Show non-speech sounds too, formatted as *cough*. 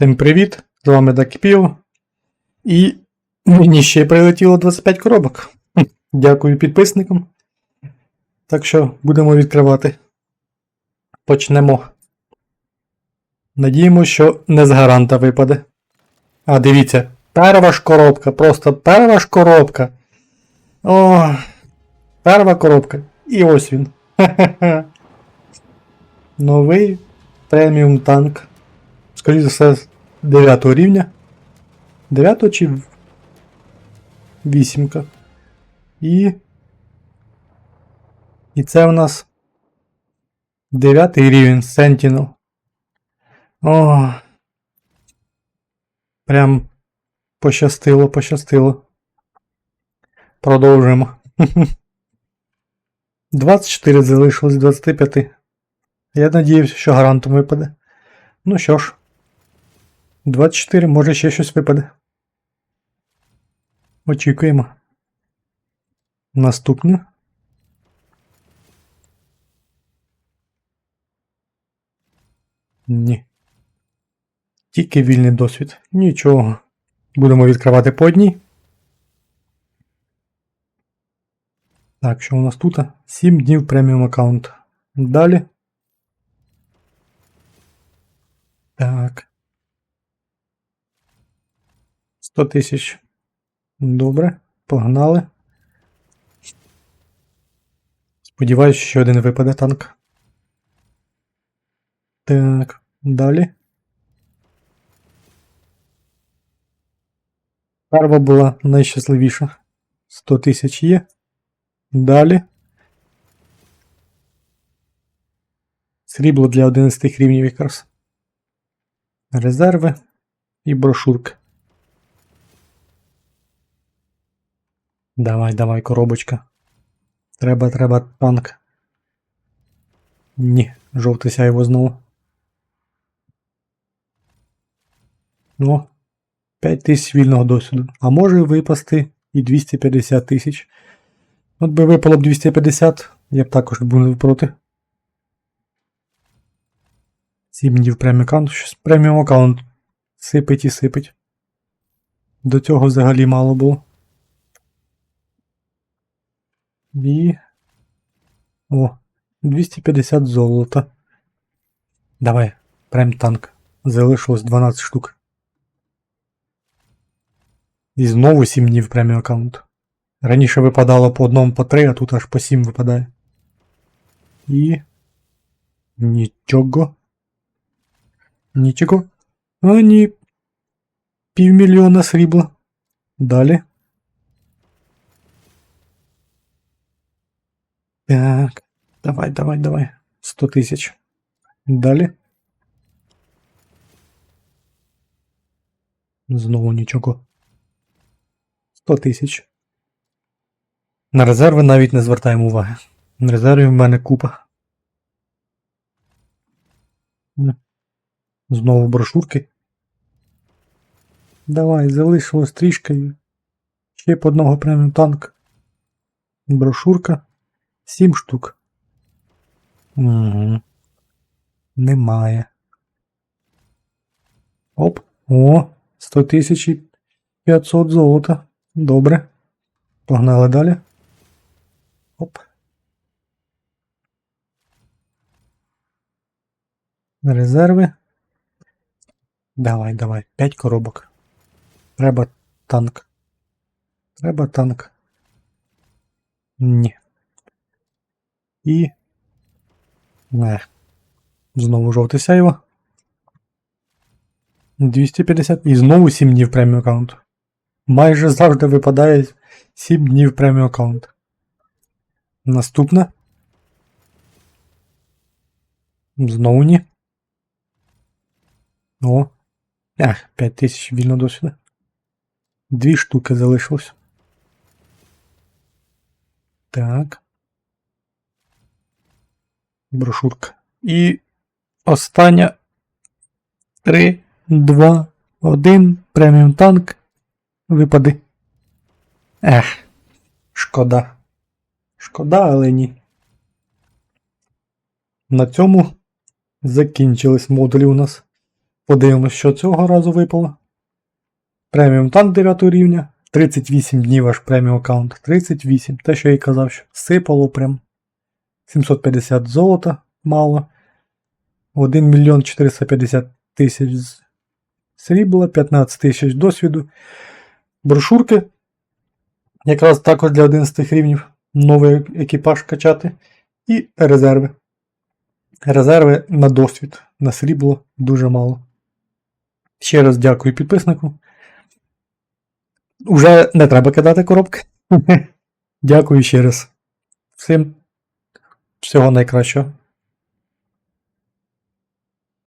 Всім привіт! З вами Дакіпіо. І мені ще прилетіло 25 коробок. *laughs* Дякую підписникам. Так що будемо відкривати. Почнемо. Надіємося, що не з гаранта випаде. А дивіться, перша ж коробка, просто перша ж коробка. О, перша коробка. І ось він. *laughs* Новий преміум танк. Скоріше за все, 9 рівня. 9 чи 8. І. І це у нас 9 рівень Sentinel. О. Прям пощастило, пощастило. Продовжуємо. *laughs* 24 залишилось 25. Я надіюся, що гарантом випаде. Ну що ж, 24, може ще щось випаде. Очікуємо. Наступне. Ні. Тільки вільний досвід. Нічого. Будемо відкривати по одній. Так, що у нас тут? 7 днів преміум аккаунт. Далі. Так. 100 тисяч. Добре. Погнали. Сподіваюсь, що один випаде танк. Так, далі. Перва була найщасливіша. 100 тисяч є. Далі. Срібло для 11 рівнів якраз. Резерви і брошурка. Давай, давай, коробочка. Треба, треба танк. Ні, жовтий сяйво знову. Ну, 5 тисяч вільного досвіду. А може випасти і 250 тисяч. От би випало б 250, я б також був проти. 7 днів преміум аккаунт. Щось преміум аккаунт сипить і сипить. До цього взагалі мало було. І. О, 250 золота. Давай, прем танк. Залишилось 12 штук. І знову 7 днів преміум аккаунт. Раніше випадало по одному по три, а тут аж по 7 випадає. І. Нічого. Нічого. А ні. Півмільйона срібла. Далі. Так. Давай, давай, давай. 100 тисяч. Далі. Знову нічого. 100 тисяч. На резерви навіть не звертаємо уваги. На резервів в мене купа. Знову брошурки. Давай, залишилось трішки. Ще по одного преміум танк. Брошурка. Сім штук. Угу. Немає. Оп. О, 100 тисяч і 500 золота. Добре. Погнали далі. Оп. Резерви. Давай, давай. 5 коробок. Треба танк. Треба танк. Ні. І. Не. Знову жовте сяйво. 250. І знову 7 днів преміум аккаунт. Майже завжди випадає 7 днів преміум аккаунт. Наступне. Знову ні. О. Ех, 5000 вільно досвіду. Дві штуки залишилось. Так. Брошурка. І остання. 3, 2, 1. Преміум танк. Випади. Ех. Шкода. Шкода, але ні. На цьому закінчились модулі у нас. Подивимось, що цього разу випало. Преміум танк 9 рівня. 38 днів аж преміум аккаунт. 38. Те, що я і казав, що сипало прям. 750 золота мало. 1 мільйон 450 тисяч срібла, 15 тисяч досвіду. Брошурки. Якраз також для 11 рівнів новий екіпаж качати. І резерви. Резерви на досвід. На срібло дуже мало. Ще раз дякую підписнику. Уже не треба кидати коробки. *laughs* Дякую ще раз. Всім всього найкращого.